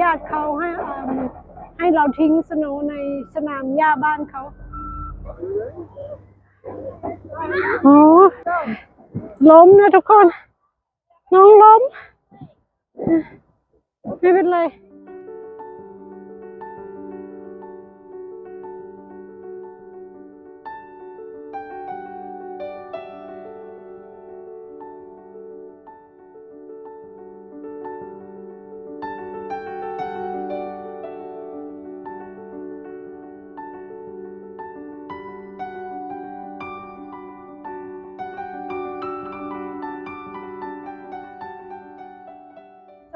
ญาติเขาให้ให้เราทิ้งสโนในสนามหญ้าบ้านเขาโอ้ล้มนะทุกคน น้องล้ม ไม่เป็นไร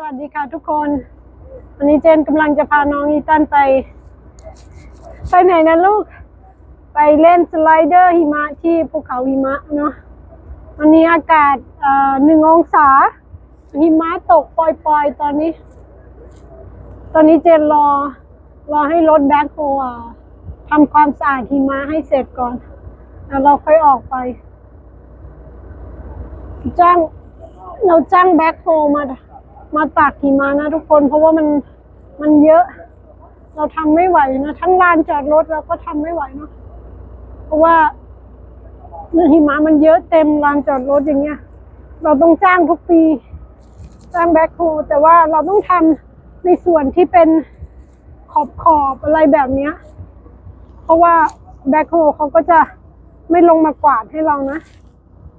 วัสดีค่ะทุกคน วันนี้เจนกำลังจะพาน้องอีตันไป ไปไหนนะลูก ไปเล่นสไลเดอร์หิมะที่ภูเขาหิมะเนาะวันนี้อากาศเอ่อหนึ่งองศา หิมะตกปล่อยๆ ตอนนี้ ตอนนี้เจนรอ รอให้รถแบ็คโฮทำความสะอาดหิมะให้เสร็จก่อน แล้วเราค่อยออกไป จ้าง เราจ้างแบ็คโฮมา มาตักหิมะนะทุกคน เพราะว่ามันมันเยอะ เราทำไม่ไหวนะทั้งลานจอดรถเราก็ทำไม่ไหวเนาะเพราะว่าหิมะมันเยอะเต็มลานจอดรถอย่างเงี้ย เราต้องจ้างทุกปี จ้างแบ็คโฮแต่ว่าเราต้องทำในส่วนที่เป็นขอบขอบอะไรแบบเนี้ย เพราะว่าแบ็คโฮเขาก็จะไม่ลงมากวาดให้เรานะ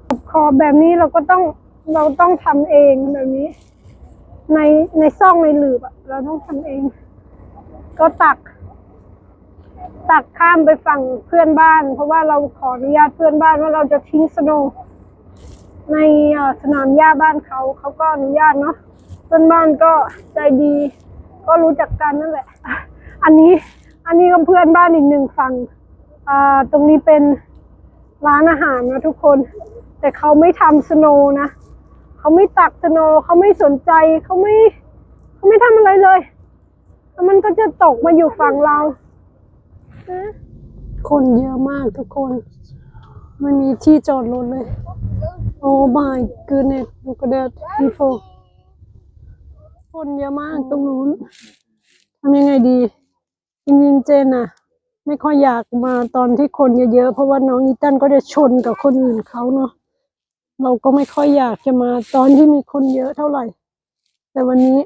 ขอบขอบแบบนี้เราก็ต้องเราต้องทำเองแบบนี้ ในในซ่องในหลืบอะเราต้องทำเอง ก็ตัก ตักข้ามไปฝั่งเพื่อนบ้าน เพราะว่าเราขออนุญาตเพื่อนบ้านว่าเราจะทิ้งสโนว์ในสนามหญ้าบ้านเขาเขาก็อนุญาตเนาะเพื่อนบ้านก็ใจดี ก็รู้จักกันนั่นแหละ อันนี้ อันนี้ก็เพื่อนบ้านอีกหนึ่งฝั่งอ่าตรงนี้เป็นร้านอาหารนะทุกคน แต่เขาไม่ทำสโนว์นะ เขาไม่ตักสโนเขาไม่สนใจเขาไม่เขาไม่ทำอะไรเลยแล้วมันก็จะตกมาอยู่ฝั่งเรานะคนเยอะมากทุกคน ไม่มีที่จอดรถเลย โอ้ my goodness look at that people คนเยอะมากตรงนู้นทำยังไงดีจริงๆเจนอะไม่ค่อยอยากมาตอนที่คนเยอะๆ เพราะว่าน้องอีตันก็จะชนกับคนอื่นเขาเนาะ เราก็ไม่ค่อยอยากจะมาตอนที่มีคนเยอะเท่าไหร่ แต่วันนี้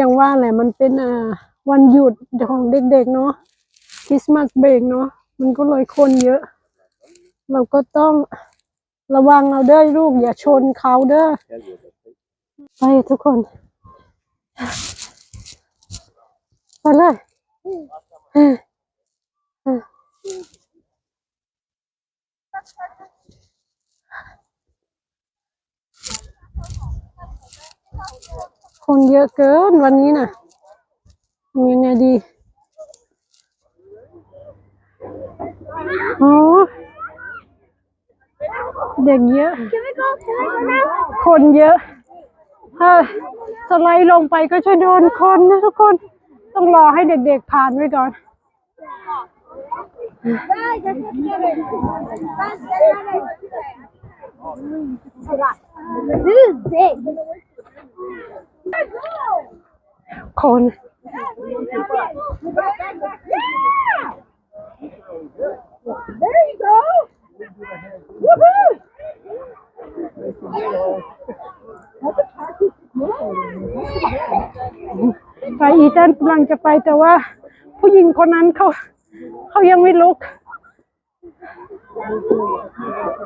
ยังว่าแหละมันเป็นอ่าวันหยุดของเด็กๆเนาะคริสต์มาสเบรกเนาะมันก็เลยคนเยอะ เราก็ต้องระวังเอาเด้อลูก อย่าชนเขาเด้อไปทุกคนไปเลย คนเยอะเกินวันนี้น่ะทำยังไงดีโอ้เด็กเยอะ คนเยอะ ถ้าสไลด์ลงไปก็จะโดนคนนะทุกคน ต้องรอให้เด็กๆผ่านไว้ก่อน This is big. คน There you go. Woohoo! ไปอีตันกำลังจะไปแต่ว่า ผู้หญิงคนนั้นเขาเขายังไม่ลุก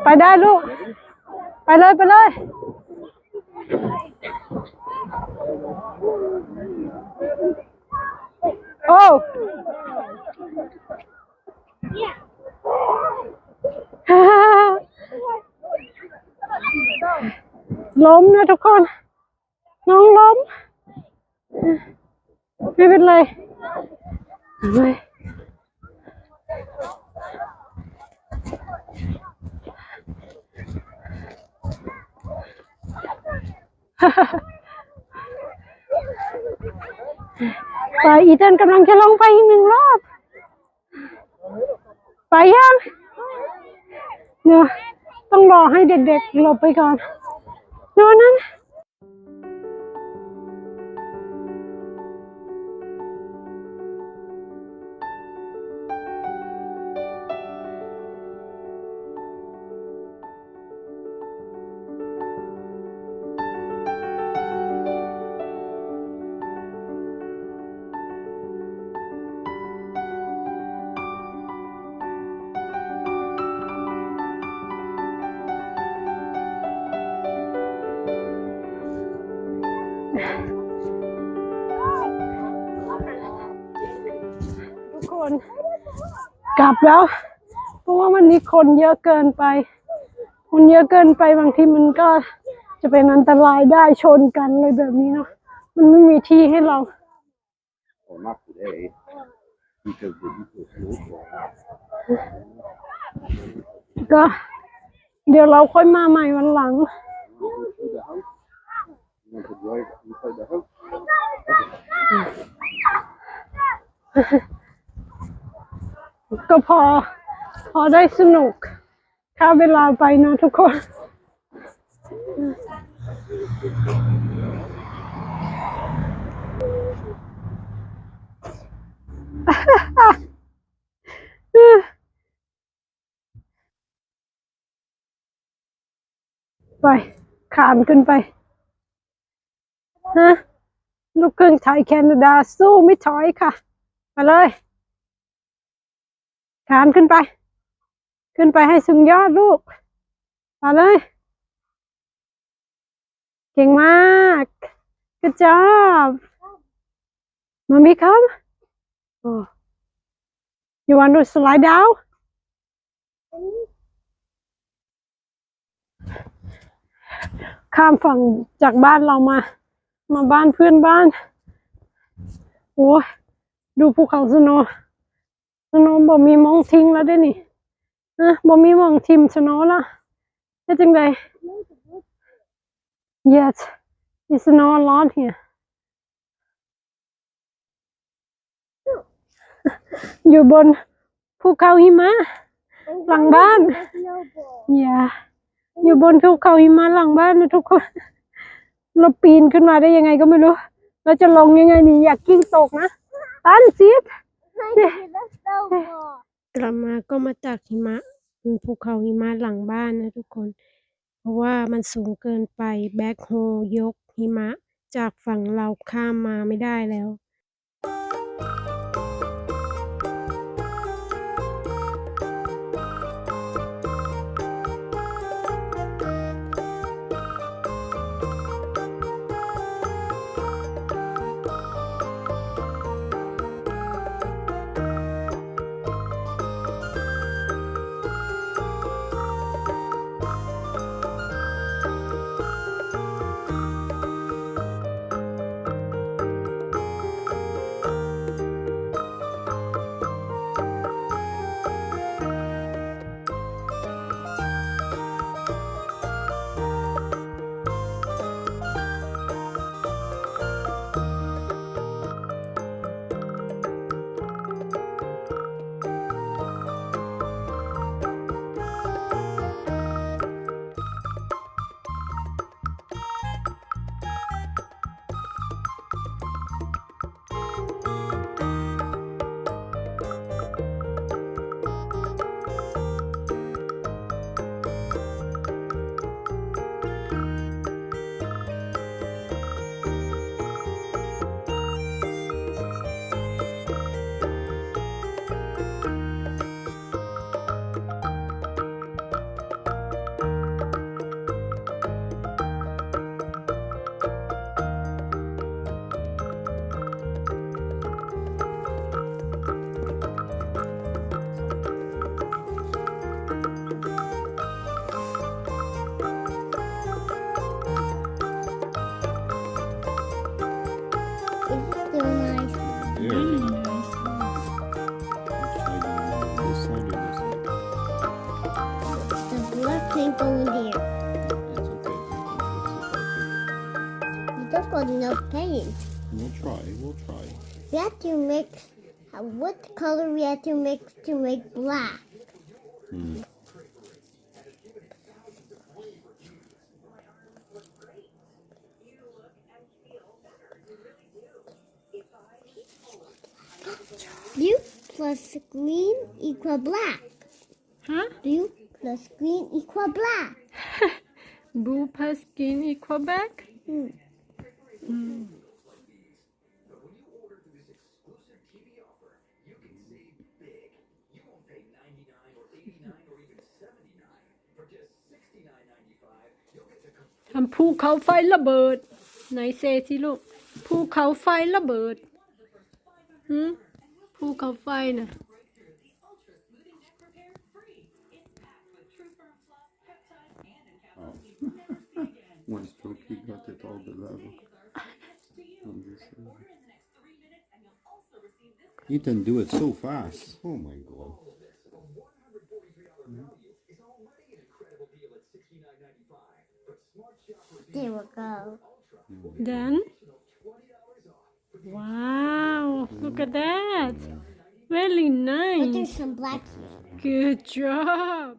ไปได้ลูก ไปเลยไปเลย โอ้ล้มนะทุกคน น้องล้ม ไม่เป็นไรไม่ ไปอีเทนกำลังจะลงไปอีกหนึ่งรอบ ไปยังเนี่ยต้องรอให้เด็กๆหลบไปก่อนโน่นนั้น กลับแล้ว เพราะว่ามันนี้คนเยอะเกินไป คนเยอะเกินไปบางทีมันก็จะเป็นอันตรายได้ชนกันเลยแบบนี้เนาะมันไม่มีที่ให้เรา Well, not today, because the people snowstorm. ก็ เดี๋ยวเราค่อยมาใหม่วันหลัง Go through the house. You want to drive inside the house? ก็พอ พอได้สนุกค่าเวลาไปนะทุกคน ไป ขานขึ้นไป ฮะ ลูกครึ่งไทยแคนาดาสู้ไม่ถอยค่ะมาเลย ขานขึ้นไป ขึ้นไปให้สูงยอดลูกมาเลย เก่งมาก good job มามีครับ oh you want to slide down ข้ามฝั่งจากบ้านเรามา มาบ้านเพื่อนบ้าน โอ้ดูภูเขาสโนว์ สโนว์บ่มีมองทิ้งแล้วได้นี่นะบ่มีมองทิมสโนว์ละเฮ็ดจังได yes it's no a lot here อยู่บนภูเขาหิมะหลังบ้านอย่าอยู่บนภูเขาหิมะหลังบ้านนะทุกคน เราปีนขึ้นมาได้ยังไงก็ไม่รู้ เราจะลงยังไงนี่อยากกิ้งตกนะตันซีด กลับมาก็มาจากหิมะบนภูเขาหิมะหลังบ้านนะทุกคน เพราะว่ามันสูงเกินไปแบ็คโฮยกหิมะ จากฝั่งเราข้ามมาไม่ได้แล้ว enough paint. We'll try. We'll try. We have to mix. uh, What color we have to mix to make black? Hmm. Blue plus green equal black. ฮะ Blue plus green equal black. blue plus green equal black Hmm. ทำภูเขาไฟระเบิด ไหนเซสิลูกภูเขาไฟระเบิดหืมภูภูเขาไฟน่ะ Oh. Once Toki got it all the level. On this side. Ethan do it so fast. Oh my There we go. Then wow look at that very But there's nice some black here. good job